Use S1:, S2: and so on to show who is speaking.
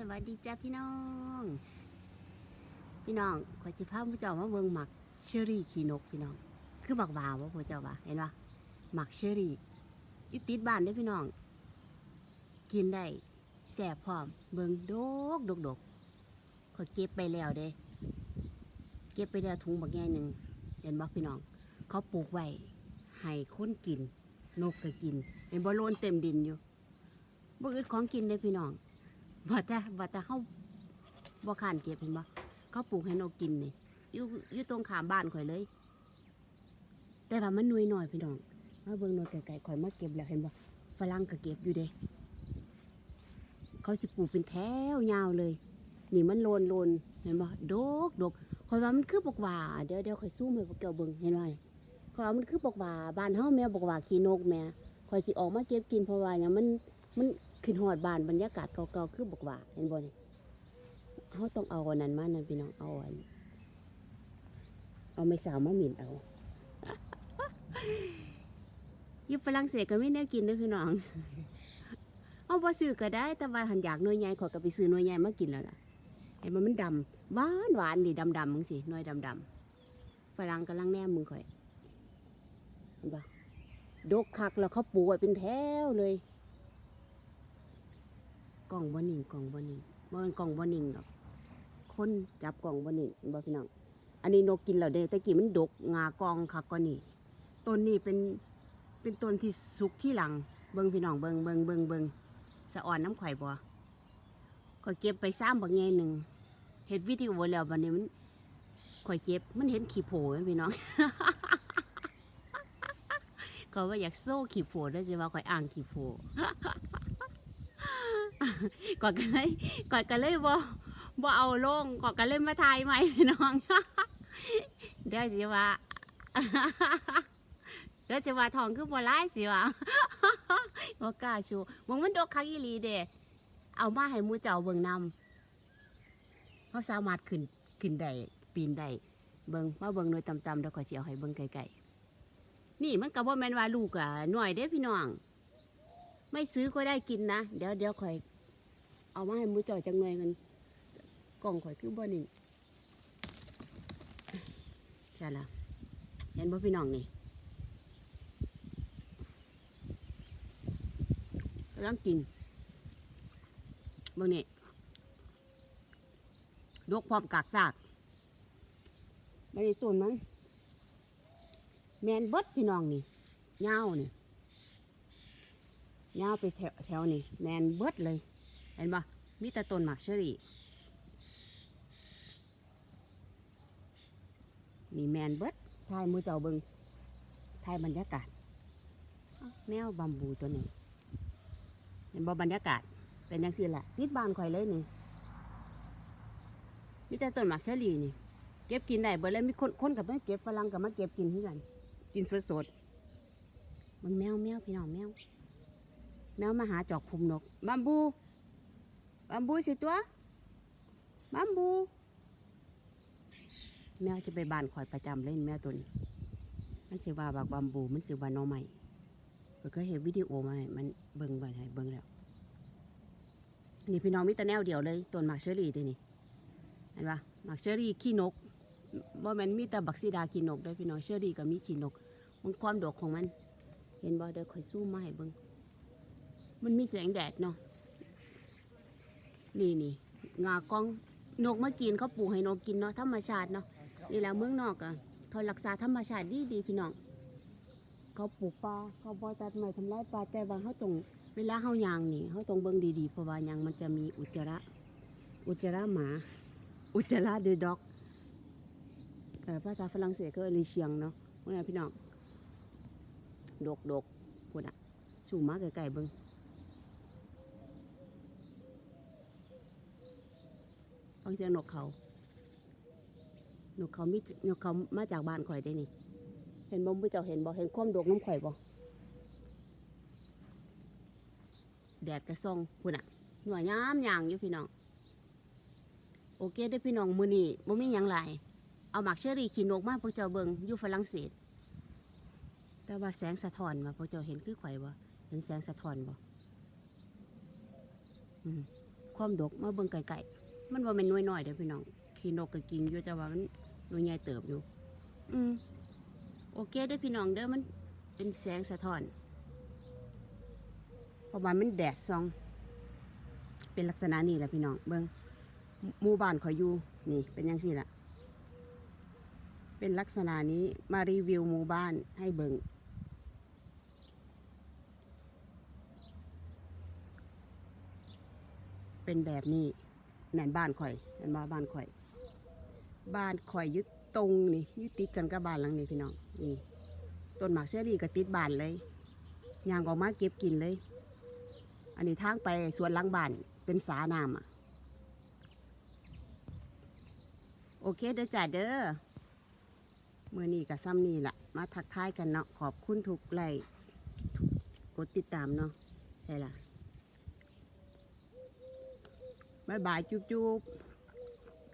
S1: สวัสดีจ้าพี่น้อง พี่น้องขอจิพาพผู้เจ้ามาเบิ่งหมักเชอรี่ขีนกพี่น้อง คือหมักหวาวว่าผู้เจ้าว่าเห็นปะหมักเชอรี่อยู่ติดบ้านเด้พี่น้อง กินได้แสบพร้อม เบิ่งดกดกดกขอเก็บไปแล้วเด้ เก็บไปแล้วถุงบักแง่หนึ่งเห็นบ่พี่น้อง เขาปลูกไว้ให้คนกิน นกก็กินเห็นบ่โลนเต็มดินอยู่บ่อึดของกินเลยพี่น้อง ว่าแต่ว่าแต่เฮาบ่ขานเก็บเห็นบ่เขาปลูกให้นกกินนี่อยู่อยู่ตรงขามบ้านข่อยเลย แต่ว่ามันหน่วยหน่อยพี่น้องมาเบิ่งหน่วยไก่ๆข่อยมาเก็บแล้วเห็นบ่ฝรั่งก็เก็บอยู่เด้เขาสิปลูกเป็นแถวยาวเลย นี่มันโลนโลนเห็นบ่ดกดกข่อยว่ามันคือบอกว่าเดี๋ยวเดี๋ยวข่อยสู้มือพวกเกี่ยวเบิ่งเห็นไหมข่อยว่ามันคือบอกว่าบ้านเฮาแม่บอกว่าขี้นกแม่ข่อยสิออกมาเก็บกินเพราะว่าหยังมันมัน ขึ้นฮอดบ้านบรรยากาศเก่าๆคือบอกว่าเห็นบ่นี่เฮาต้องเอาอันนั้นมานั่นพี่น้องเอาอันเอาไม่สาวมาหมิ่นเอายู่ฝรั่งเศสก็ไม่แน่กินเด้อพี่น้องเอาบ่ซื้อก็ได้ แต่ว่าหันอยากหน่วยใหญ่ขอยก็ไปซื้อหน่วยใหญ่มากินแล้วล่ะไอ้มันมันดำหวานหวานดิดำดำมึงสิหน่วยดำดำฝรั่งกำลังแนมมึงข่อยเห็นปะดกคักแล้วเขาปลูกไว้เป็นแถวเลย กล่องบ่นิ่งกล่องบ่นิ่งบ่เป็นกล่องบ่นิ่งหรอกคนจับกล่องบ่นิ่งเห็นบ่พี่น้องอันนี้นกกินแล้วเด้แต่กี้มันดกงากองคักกว่านี่ต้นนี้เป็นเป็นต้นที่สุกที่หลัง เบิ่งพี่น้องเบิ่งเบิ่งเบิ่งเบิ่งสะอ่อนน้ำข่อยบ่ข่อยเก็บไปซ้ำบักแง่หนึ่งเห็ดวิดีโอแล้วบัดนี้มันข่อยเก็บมันเห็นขี้โผล่พี่น้องก็ว่าอยากโซ่ขี้โผล่ด้วยสิว่าข่อยอ่างขี้โผล่ กอนกันเลยกอนกันเลยบ่บ่เอาลงกอนกันเลยมาทายใหม่พี่น้องเดี๋ยวสิว่าเดี๋ยวจะว่าทองคือบ่ร้ายสิว่าบ่กล้าชูมองมันดกคักอีหลีเด้เอามาให้มูเจ้าเบิ่งนำเขาสามารถขึ้นขึ้นได้ปีนได้เบิ่งมาเบิ่งหน่วยต่ำๆเดี๋ยวขอยสิเอาให้เบิ่งไกลๆนี่มันก็บ่แมนว่าลูกอะหน่อยเด้พี่น้อง ไม่ซื้อก็ได้กินนะ เดี๋ยวเดี๋ยวข่อย เอามาให้มูเจ้าจังหน่อยกันกล่องข่อยคือบ่นี่ใช่ละเห็นบ่พี่น้องนี่กำลังกินเบิ่งนี่ดกพร้อมกากซากไม่ได้ต้นมันแมนเบิดพี่น้องนี่ยาวนี่ยาวไปแถวแถวนี่แมนเบิดเลย เห็นปะมีแต่ต้นหมากเชอรี่นี่แมนเบิร์ดทายมือเจ้าเบิงทายบรรยากาศ แมวบัมบูตัวนี้เห็นบ่บรรยากาศ เป็นยังสิแหละติดบานข่อยเลยนี่มีแต่ต้นหมากเชอรี่นี่ เก็บกินได้เบิดเลยมีคนคนกับมาเก็บฝรั่งกับมาเก็บกินที่กันกินสดสดมันแมวแมวพี่น้องแมว แมวมาหาจอกพุมนกบัมบู บัมบูสิตัวบัมบู แมวจะไปบ้านข่อยประจำเล่นแมวตัวนี้มันสิว่าบักบัมบูมันสิว่าน้องใหม่เพิ่นก็เห็นวิดีโอมาให้มันเบิ่งไว้ให้เบิ่งแล้วนี่พี่น้องมีแต่แนวเดียวเลยต้นหมากเชอรี่ด้วยนี่เห็นปะหมากเชอรี่ขี้นกบ่แม่นมีแต่บักซีดาขี้นกด้อพี่น้องเชอรี่ก็มีขี้นก มันความดกของมัน เห็นบ่เดี๋ยวคอยซูมมาให้เบิ่งมันมีแสงแดดเนาะ นี่นี่งากองนกมากินเขาปลูกให้นกกินเนาะธรรมชาติเนาะนี่แหละเมืองนอกอะเขารักษาธรรมชาติดีดีพี่น้องเขาปลูกปลาเขาบ่ตัดไม้ทำลายปลาแต่ว่าเขาต้องเวลาเขายางนี่เขาต้องเบิ่งดีๆเพราะว่ายางมันจะมีอุจจาระอุจจาระหมา อุจจาระเดอด็อกเอ่ภาษาฝรั่งเศสก็เลีเชียงเนาะพวกนี้พี่น้องดกดกพูดอะสูงมากไกลๆเบิ่ง ฟังเสียงนกเขา นกเขามีนกเขามาจากบ้านข่อยได้นี่ เห็นบ่ผู้เจ้าเห็นบ่เห็นความดกน้ำข่อยบ่แดดกระซองพุ่นอะ หน่วยยามยางอยู่พี่น้อง โอเคได้พี่น้องมือนี้บ่มีหยังหลายเอาหมากเชอรี่ขี้นกมาพวกเจ้าเบิงอยู่ฝรั่งเศส แต่ว่าแสงสะท้อนว่าพวกเจ้าเห็นคือข่อยบ่เห็นแสงสะท้อนบ่ความดกมาเบิ่งไก่ๆ มันว่าเป็นน้อยน้อยๆเด้อพี่น้องขี้นกก็กินอยู่แต่ว่ามันหน่วยใหญ่เติบอยู่ อืมโอเคเด้อพี่น้องเด้อมันเป็นแสงสะท้อนเพราะว่ามันแดดส่อง เป็นลักษณะนี้แหละพี่น้องเบิ่งหมู่บ้านขอยอยู่นี่ เป็นอยังที่ละเป็นลักษณะนี้มารีวิวหมู่บ้านให้เบิ่งเป็นแบบนี้ แม่นบ้านข่อยแม่นบ้าบ้านข่อย บ้านข่อยยึดตรงนี่ยึดติดกันกับบ้านหลังนี้พี่น้องนี่ต้นหมากเชอรี่ก็ติดบ้านเลยยางออกมาเก็บกินเลย อันนี้ทางไปสวนหลังบ้านเป็นสาน้ำอะโอเคเด้อจ้าเด้อเมื่อนี้กับซ้ำนี่ละมาทักทายกันเนาะขอบคุณทุกไลค์กกดติดตามเนาะใช่ล่ะ บายบายจุ๊บจุ๊บ